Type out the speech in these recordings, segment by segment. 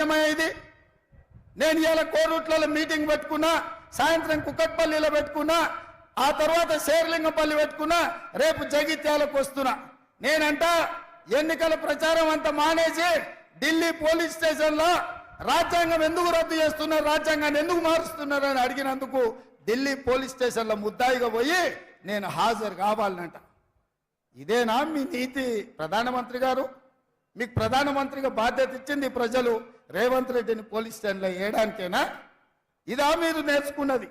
ఇది నేను ఇవాళ కోరుట్లలో మీటింగ్ పెట్టుకున్నా సాయంత్రం కుక్కట్పల్లిలో పెట్టుకున్నా ఆ తర్వాత శేర్లింగపల్లి పెట్టుకున్నా రేపు జగిత్యాలకు వస్తున్నా. నేనంట ఎన్నికల ప్రచారం అంతా మానేసి ఢిల్లీ పోలీస్ స్టేషన్లో రాజ్యాంగం ఎందుకు రద్దు చేస్తున్నారు రాజ్యాంగాన్ని ఎందుకు మారుస్తున్నారు అని అడిగినందుకు ఢిల్లీ పోలీస్ స్టేషన్లో ముద్దాయిగా పోయి నేను హాజరు కావాలనంట. ఇదేనా మీ నీతి ప్రధానమంత్రి గారు? మీకు ప్రధానమంత్రిగా బాధ్యత ఇచ్చింది ప్రజలు రేవంత్ రెడ్డిని పోలీస్ స్టేషన్లో వేయడానికేనా? ఇదా మీరు నేర్చుకున్నది.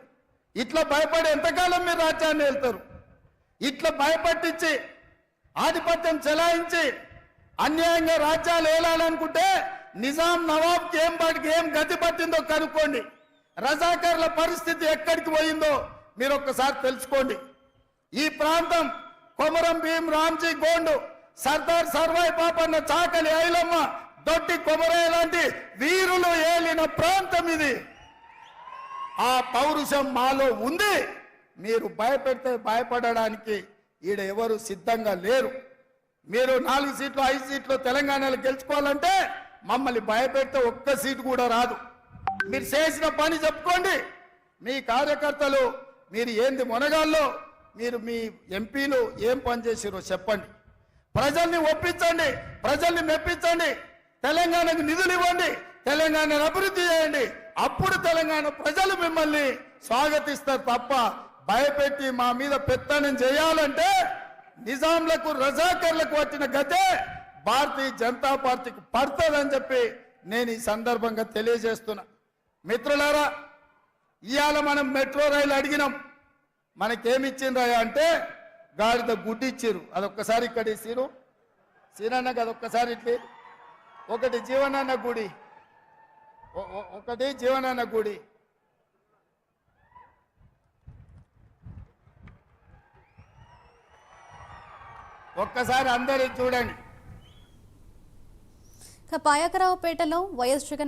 ఇట్లా భయపడి ఎంతకాలం మీరు రాజ్యాన్ని వెళ్తారు ఇట్లా భయపట్టించి ఆధిపత్యం చెలాయించి అన్యాయంగా రాజ్యాలు ఏలాలనుకుంటే నిజాం నవాబ్కి ఏం పాటికి ఏం గతి పట్టిందో కనుక్కోండి. రజాకర్ల పరిస్థితి ఎక్కడికి పోయిందో మీరు ఒక్కసారి తెలుసుకోండి. ఈ ప్రాంతం కొమరం భీం రామ్జీ గోండు సర్దార్ సర్వాయి పాపన్న చాకలి ఐలమ్మ దొడ్డి కొమరయ్య లాంటి వీరులు ఏలిన ప్రాంతం ఇది. ఆ పౌరుషం మాలో ఉంది. మీరు భయపెడితే భయపడడానికి ఈడ ఎవరు సిద్ధంగా లేరు. మీరు నాలుగు సీట్లు ఐదు సీట్లు తెలంగాణలో గెలుచుకోవాలంటే మమ్మల్ని భయపెడితే ఒక్క సీటు కూడా రాదు. మీరు చేసిన పని చెప్పుకోండి. మీ కార్యకర్తలు మీరు ఏంది మొనగాల్లో మీరు మీ ఎంపీలు ఏం పని చేసిరో చెప్పండి. ప్రజల్ని ఒప్పించండి ప్రజల్ని మెప్పించండి తెలంగాణకు నిధులు ఇవ్వండి తెలంగాణను అభివృద్ధి చేయండి. అప్పుడు తెలంగాణ ప్రజలు మిమ్మల్ని స్వాగతిస్తారు తప్ప భయపెట్టి మా మీద పెత్తనం చేయాలంటే నిజాంలకు రజాకర్లకు వచ్చిన గతే భారతీయ జనతా పార్టీకి పడుతుందని చెప్పి నేను ఈ సందర్భంగా తెలియజేస్తున్నా. మిత్రులారా ఇవాళ మనం మెట్రో రైలు అడిగినాం. మనకేమిచ్చిండ్రా అంటే గాడిద గుడ్డి ఇచ్చిర్రు అదొక్కసారి ఇక్కడ ఇచ్చిరు సీనన్నకి అదొక్కసారి ఇట్లే. ఒకటి జీవనాన్న గుడి. ఒకటి జీవనాన్న గుడి. ఒక్కసారి అందరి చూడండి. పాయకరావుపేటలో వైఎస్ జగన్